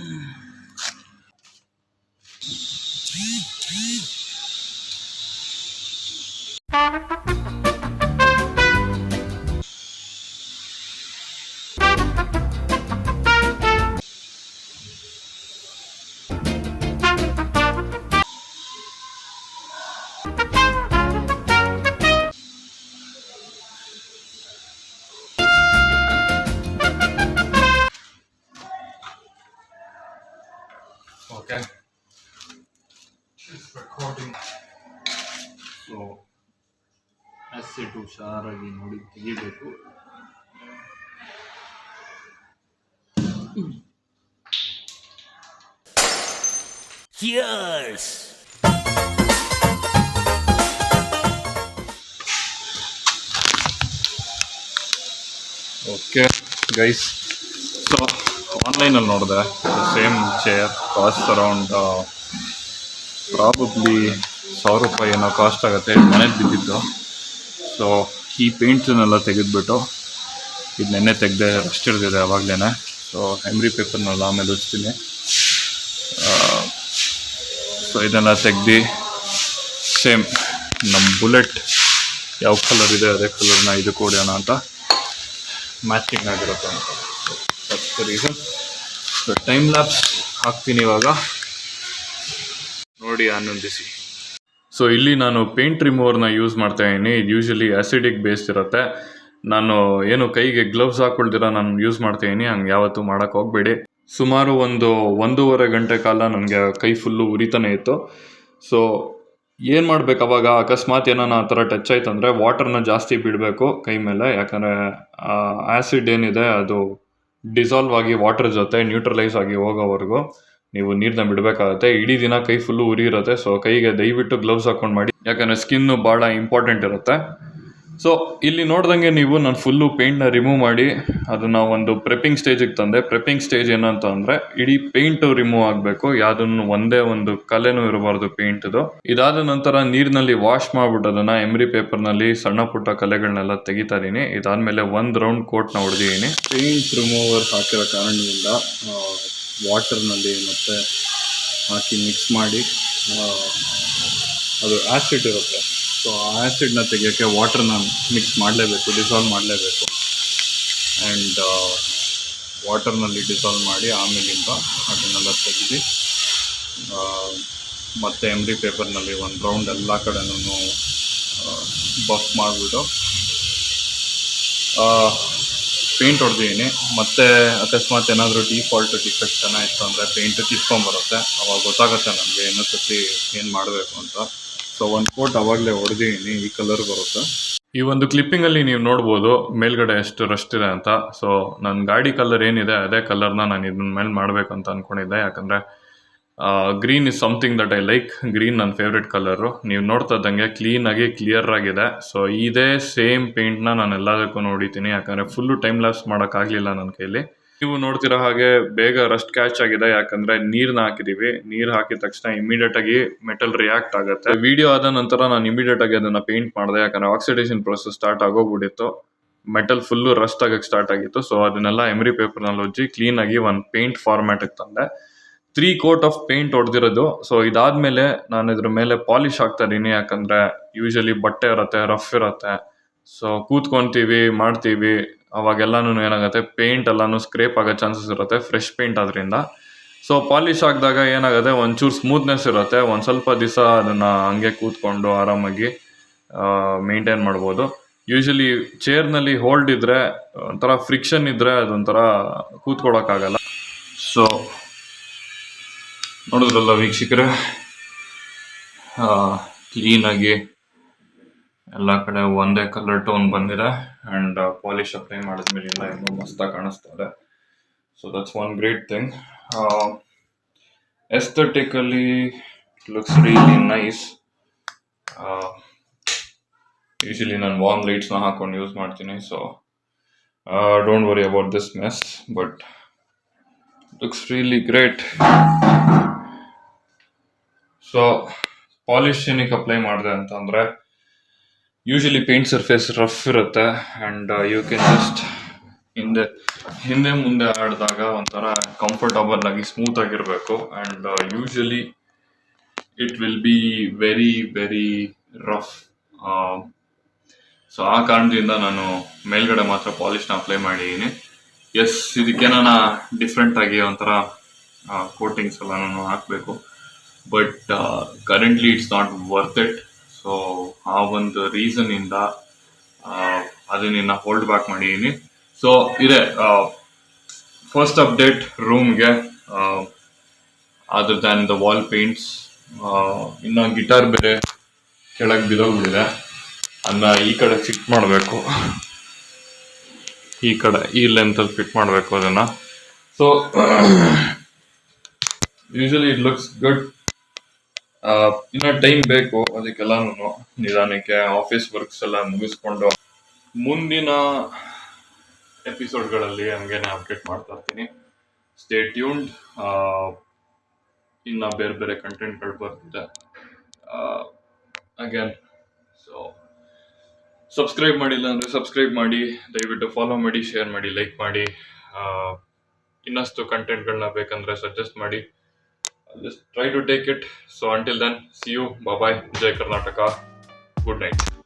Mm. So acid ಹುಷಾರಾಗಿ ನೋಡಿ ತೆಗಿಬೇಕು. ಓಕೆ ಗೈಸ್ ಸೊ ಆನ್ಲೈನಲ್ಲಿ ನೋಡಿದೆ same chair cost around probably ಸಾವಿರ ರೂಪಾಯಿ ಏನೋ ಕಾಸ್ಟ್ ಆಗುತ್ತೆ ಮನೆ ಬಿದ್ದಿತ್ತು ಸೊ ಈ ಪೇಂಟ್ಸನ್ನೆಲ್ಲ ತೆಗೆದುಬಿಟ್ಟು ಇದು ನೆನ್ನೆ ತೆಗೆದೆ ರಸ್ಟ್ ಹಿಡಿದಿದೆ ಅವಾಗಲೇ ಸೊ ಎಮ್ರಿ ಪೇಪರ್ನೆಲ್ಲ ಆಮೇಲೆ ಹಚ್ತೀನಿ ಸೊ ಇದೆಲ್ಲ ತೆಗ್ದು ಸೇಮ್ ನಮ್ಮ ಬುಲೆಟ್ ಯಾವ ಕಲರ್ ಇದೆ ಅದೇ ಕಲರ್ನ ಇದು ಕೊಡೋಣ ಅಂತ ಮ್ಯಾಚಿಂಗ್ ಆಗಿರುತ್ತೆ ಅಂತ. That's reason so time lapse ಹಾಕ್ತೀನಿ ಇವಾಗ. ನೋಡಿ, ಆನಂದಿಸಿ. ಸೊ ಇಲ್ಲಿ ನಾನು ಪೇಂಟ್ ರಿಮೂವರ್ನ ಯೂಸ್ ಮಾಡ್ತಾ ಇದ್ದೀನಿ. ಇದು ಯೂಶಲಿ ಆಸಿಡಿಕ್ ಬೇಸ್ಡ್ ಇರುತ್ತೆ. ನಾನು ಏನು ಕೈಗೆ ಗ್ಲವ್ಸ್ ಹಾಕೊಳ್ದಿರ ನಾನು ಯೂಸ್ ಮಾಡ್ತಾ ಇದ್ದೀನಿ. ಹಂಗೆ ಯಾವತ್ತೂ ಮಾಡೋಕ್ಕೆ ಹೋಗಬೇಡಿ. ಸುಮಾರು ಒಂದು ಒಂದೂವರೆ ಗಂಟೆ ಕಾಲ ನನಗೆ ಕೈ ಫುಲ್ಲು ಉರಿತಾನೆ ಇತ್ತು. ಸೊ ಏನು ಮಾಡಬೇಕು ಅವಾಗ? ಅಕಸ್ಮಾತ್ ಏನಾನ ಆ ಥರ ಟಚ್ ಆಯ್ತು ಅಂದರೆ ವಾಟರ್ನ ಜಾಸ್ತಿ ಬಿಡಬೇಕು ಕೈ ಮೇಲೆ. ಯಾಕಂದರೆ ಆ್ಯಸಿಡ್ ಏನಿದೆ ಅದು ಡಿಸಾಲ್ವ್ ಆಗಿ ವಾಟರ್ ಜೊತೆ ನ್ಯೂಟ್ರಲೈಸ್ ಆಗಿ ಹೋಗೋವರೆಗೂ. ನೀವು ನೀರನ್ನ ಬಿಡಬೇಕಾಗುತ್ತೆ. ಇಡೀ ದಿನ ಕೈ ಫುಲ್ಲು ಉರಿ ಇರುತ್ತೆ. ಸೊ ಕೈಗೆ ದಯವಿಟ್ಟು ಗ್ಲೌಸ್ ಹಾಕೊಂಡು ಮಾಡಿ. ಯಾಕಂದರೆ ಸ್ಕಿನ್ನು ಭಾಳ ಇಂಪಾರ್ಟೆಂಟ್ ಇರುತ್ತೆ. ಸೊ ಇಲ್ಲಿ ನೋಡ್ದಂಗೆ ನೀವು ನಾನು ಫುಲ್ಲು ಪೇಂಟ್ನ ರಿಮೂವ್ ಮಾಡಿ, ಅದನ್ನು ಒಂದು ಪ್ರೆಪ್ಪಿಂಗ್ ಸ್ಟೇಜಿಗೆ ತಂದೆ. ಪ್ರೆಪ್ಪಿಂಗ್ ಸ್ಟೇಜ್ ಏನಂತ ಅಂದರೆ, ಇಡೀ ಪೇಂಟು ರಿಮೂವ್ ಆಗಬೇಕು. ಯಾವುದನ್ನು ಒಂದೇ ಒಂದು ಕಲೆನೂ ಇರಬಾರ್ದು ಪೇಂಟ್ದು ಇದಾದ ನಂತರ ನೀರಿನಲ್ಲಿ ವಾಶ್ ಮಾಡ್ಬಿಟ್ಟು ಅದನ್ನು ಎಮ್ರಿ ಪೇಪರ್ನಲ್ಲಿ ಸಣ್ಣ ಪುಟ್ಟ ಕಲೆಗಳನ್ನೆಲ್ಲ ತೆಗಿತಾ ಇದೀನಿ ಇದಾದಮೇಲೆ ಒಂದು ರೌಂಡ್ ಕೋಟ್ನ ಹೊಡೆದಿದ್ದೀನಿ. ಪೇಂಟ್ ರಿಮೂವರ್ ಹಾಕಿರೋ ಕಾರಣದಿಂದ ವಾಟರ್ನಲ್ಲಿ ಮತ್ತು ಹಾಕಿ ಮಿಕ್ಸ್ ಮಾಡಿ ಅದು ಆ್ಯಸಿಡ್ ಇರುತ್ತೆ. ಸೊ ಆ ಆ್ಯಸಿಡ್ನ ತೆಗಿಯೋಕ್ಕೆ ವಾಟರ್ನ ಮಿಕ್ಸ್ ಮಾಡಲೇಬೇಕು ಡಿಸಾಲ್ವ್ ಮಾಡಲೇಬೇಕು. ಆ್ಯಂಡ್ ವಾಟರ್ನಲ್ಲಿ ಡಿಸಾಲ್ವ್ ಮಾಡಿ ಆಮೇಲಿಂದ ಅದನ್ನೆಲ್ಲ ತೆಗೆದು ಮತ್ತು ಎಮ್ರಿ ಪೇಪರ್ನಲ್ಲಿ ಒಂದು ರೌಂಡ್ ಎಲ್ಲ ಕಡೆನೂ ಬಫ್ ಮಾಡಿಬಿಟ್ಟು ಪೇಂಟ್ ಹೊಡೆದಿದ್ದೀನಿ. ಮತ್ತೆ ಅಕಸ್ಮಾತ್ ಏನಾದರೂ ಡಿಫಾಲ್ಟ್ ಡಿಫೆಕ್ಟ್ ಚೆನ್ನಾಗಿತ್ತು ಅಂದರೆ ಪೇಂಟ್ ಕಿತ್ಕೊಂಬರುತ್ತೆ ಅವಾಗ ಗೊತ್ತಾಗುತ್ತೆ ನಮಗೆ ಇನ್ನೊಂದ್ಸತಿ ಏನು ಮಾಡಬೇಕು ಅಂತ. ಸೊ ಒಂದು ಕೋಟ್ ಅವಾಗಲೇ ಹೊಡೆದಿದ್ದೀನಿ. ಈ ಕಲರ್ ಬರುತ್ತೆ. ಈ ಒಂದು ಕ್ಲಿಪ್ಪಿಂಗಲ್ಲಿ ನೀವು ನೋಡ್ಬೋದು ಮೇಲ್ಗಡೆ ಎಷ್ಟು ರಸ್ಟ್ ಇದೆ ಅಂತ. ಸೊ ನನ್ನ ಗಾಡಿ ಕಲರ್ ಏನಿದೆ, ಅದೇ ಕಲರ್ನ ನಾನು ಇದನ್ನ ಮೇಲೆ ಮಾಡಬೇಕು ಅಂತ ಅಂದ್ಕೊಂಡಿದ್ದೆ ಯಾಕಂದರೆ green is something that I like green ನನ್ನ ಫೇವ್ರೆಟ್ ಕಲರು ನೀವು ನೋಡ್ತಾ ಇದ್ದಂಗೆ ಕ್ಲೀನಾಗಿ ಕ್ಲಿಯರ್ ಆಗಿದೆ. ಸೊ ಇದೇ ಸೇಮ್ ಪೇಂಟ್ನ ನಾನು ಎಲ್ಲದಕ್ಕೂ ನೋಡಿದ್ದೀನಿ. ಯಾಕಂದರೆ ಫುಲ್ಲು ಟೈಮ್ ಲ್ಯಾಪ್ಸ್ ಮಾಡೋಕ್ಕಾಗಲಿಲ್ಲ ನನ್ನ ಕೈಲಿ. ನೀವು ನೋಡ್ತಿರೋ ಹಾಗೆ ಬೇಗ ರಸ್ಟ್ ಕ್ಯಾಚ್ ಆಗಿದೆ. ಯಾಕಂದ್ರೆ ನೀರನ್ನ ಹಾಕಿದೀವಿ. ನೀರು ಹಾಕಿದ ತಕ್ಷಣ ಇಮಿಡಿಯೇಟ್ ಆಗಿ ಮೆಟಲ್ ರಿಯಾಕ್ಟ್ ಆಗುತ್ತೆ. ವಿಡಿಯೋ ಆದ ನಂತರ ನಾನು ಇಮಿಡಿಯೇಟ್ ಆಗಿ ಅದನ್ನ ಪೇಂಟ್ ಮಾಡಿದೆ. ಯಾಕಂದ್ರೆ ಆಕ್ಸಿಡೇಷನ್ ಪ್ರೊಸೆಸ್ ಸ್ಟಾರ್ಟ್ ಆಗೋಗ್ಬಿಟ್ಟಿತ್ತು. ಮೆಟಲ್ ಫುಲ್ಲು ರಸ್ಟ್ ಆಗಕ್ಕೆ ಸ್ಟಾರ್ಟ್ ಆಗಿತ್ತು. ಸೊ ಅದನ್ನೆಲ್ಲ ಎಮ್ರಿ ಪೇಪರ್ನಲ್ಲಿ ಉಜ್ಜಿ ಕ್ಲೀನ್ ಒಂದು ಪೇಂಟ್ ಫಾರ್ಮ್ಯಾಟಿಗೆ ತಂದೆ. ತ್ರೀ ಕೋಟ್ ಆಫ್ ಪೇಂಟ್ ಹೊಡೆದಿರೋದು. ಸೊ ಇದಾದ್ಮೇಲೆ ನಾನು ಇದ್ರ ಮೇಲೆ ಪಾಲಿಶ್ ಹಾಕ್ತಾ ಇದ್ದೀನಿ ಯಾಕಂದ್ರೆ ಯೂಶಲಿ ಬಟ್ಟೆ ಇರುತ್ತೆ ರಫ್ ಇರುತ್ತೆ. ಸೊ ಕೂತ್ಕೊಂತೀವಿ, ಮಾಡ್ತೀವಿ. ಅವಾಗೆಲ್ಲಾನು ಏನಾಗುತ್ತೆ ಪೇಂಟ್ ಎಲ್ಲಾನು ಸ್ಕ್ರೇಪ್ ಆಗೋ ಚಾನ್ಸಸ್ ಇರುತ್ತೆ ಫ್ರೆಶ್ ಪೇಂಟ್ ಆದ್ರಿಂದ. ಸೊ ಪಾಲಿಶ್ ಹಾಕಿದಾಗ ಏನಾಗುತ್ತೆ, ಒಂಚೂರು ಸ್ಮೂತ್ನೆಸ್ ಇರುತ್ತೆ. ಒಂದು ಸ್ವಲ್ಪ ದಿವಸ ಅದನ್ನು ಹಂಗೆ ಕೂತ್ಕೊಂಡು ಆರಾಮಾಗಿ ಮೇಂಟೈನ್ ಮಾಡ್ಬೋದು. ಯೂಶಲಿ ಚೇರ್ನಲ್ಲಿ ಹೋಲ್ಡ್ ಇದ್ದರೆ ಒಂಥರ ಫ್ರಿಕ್ಷನ್ ಇದ್ದರೆ ಅದೊಂಥರ ಕೂತ್ಕೊಳ್ಳೋಕ್ಕಾಗಲ್ಲ ಸೊ ನೋಡಿದ್ರಲ್ಲ ಕ್ಲೀನ್ ಕ್ಲೀನಾಗಿ ಎಲ್ಲ ಕಡೆ ಒಂದೇ ಕಲರ್ ಟೋನ್ ಬಂದಿದೆ ಆ್ಯಂಡ್ ಪಾಲಿಶ್ ಅಪ್ಲೈ ಮಾಡಿದ್ಮೇಲಿಂದ ಇನ್ನೂ ಮಸ್ತಾಗಿ ಕಾಣಿಸ್ತಾ ಇದೆ. So that's one great thing aesthetically looks really nice usually ನಾನು ವಾರ್ಮ್ ಲೈಟ್ಸ್ನ ಹಾಕೊಂಡು ಯೂಸ್ ಮಾಡ್ತೀನಿ. So don't worry about this mess but looks really great so polish apply ಮಾಡಿದೆ ಅಂತಂದರೆ ಯೂಶಲಿ ಪೇಂಟ್ ಸರ್ಫೇಸ್ ರಫ್ ಇರುತ್ತೆ ಆ್ಯಂಡ್ ಯು ಕ್ಯಾನ್ ಜಸ್ಟ್ ಹಿಂದೆ ಹಿಂದೆ ಮುಂದೆ ಆಡಿದಾಗ ಒಂಥರ ಕಂಫರ್ಟಬಲ್ ಆಗಿ ಸ್ಮೂತ್ ಆಗಿರಬೇಕು and usually it will be very very rough so ಆ ಕಾರಣದಿಂದ ನಾನು ಮೇಲ್ಗಡೆ ಮಾತ್ರ ಪಾಲಿಶ್ನ ಅಪ್ಲೈ ಮಾಡಿದ್ದೀನಿ. ಎಸ್ ಇದಕ್ಕೆ ನಾನು ಡಿಫ್ರೆಂಟ್ ಆಗಿ ಒಂಥರ ಕೋಟಿಂಗ್ಸ್ ಎಲ್ಲ ನಾನು ಹಾಕಬೇಕು. But currently it's not worth it so ಆ ಒಂದು ರೀಸನ್ನಿಂದ ಅದನ್ನ ಹೋಲ್ಡ್ ಬ್ಯಾಕ್ ಮಾಡಿದ್ದೀನಿ ಸೊ ಇದೆ ಫಸ್ಟ್ ಅಪ್ಡೇಟ್ ರೂಮ್ಗೆ other than the wall paints ಇನ್ನು ಗಿಟಾರ್ ಬೇರೆ ಕೆಳಗೆ ಬಿದ್ದೋಗ್ಬಿಟ್ಟಿದೆ ಅದನ್ನ ಈ ಕಡೆ ಫಿಟ್ ಮಾಡಬೇಕು. ಈ ಕಡೆ, ಈ ಲೆಂತಲ್ಲಿ ಫಿಟ್ ಮಾಡಬೇಕು ಅದನ್ನು. So usually it looks good ಇನ್ನ ಟೈಮ್ ಬೇಕು ಅದಕ್ಕೆಲ್ಲಾನು ನಿಧಾನಕ್ಕೆ ಆಫೀಸ್ ವರ್ಕ್ಸ್ ಎಲ್ಲ ಮುಗಿಸ್ಕೊಂಡು ಮುಂದಿನ ಎಪಿಸೋಡ್ಗಳಲ್ಲಿ ಹಂಗೇನೆ ಅಪ್ಡೇಟ್ ಮಾಡ್ತಾ ಇರ್ತೀನಿ. ಸ್ಟೇ ಟ್ಯೂನ್ಡ್ ಇನ್ನ ಬೇರೆ ಬೇರೆ ಕಂಟೆಂಟ್ಗಳು ಬರ್ತಿದೆ. ಅಗೇನ್ ಸೊ ಸಬ್ಸ್ಕ್ರೈಬ್ ಮಾಡಿಲ್ಲ ಅಂದರೆ ಸಬ್ಸ್ಕ್ರೈಬ್ ಮಾಡಿ, ದಯವಿಟ್ಟು ಫಾಲೋ ಮಾಡಿ ಶೇರ್ ಮಾಡಿ ಲೈಕ್ ಮಾಡಿ. ಇನ್ನಷ್ಟು ಕಂಟೆಂಟ್ಗಳನ್ನ ಬೇಕಂದ್ರೆ ಸಜೆಸ್ಟ್ ಮಾಡಿ. I'll just try to take it. So until then, see you. Bye bye. Jai Karnataka. Good night.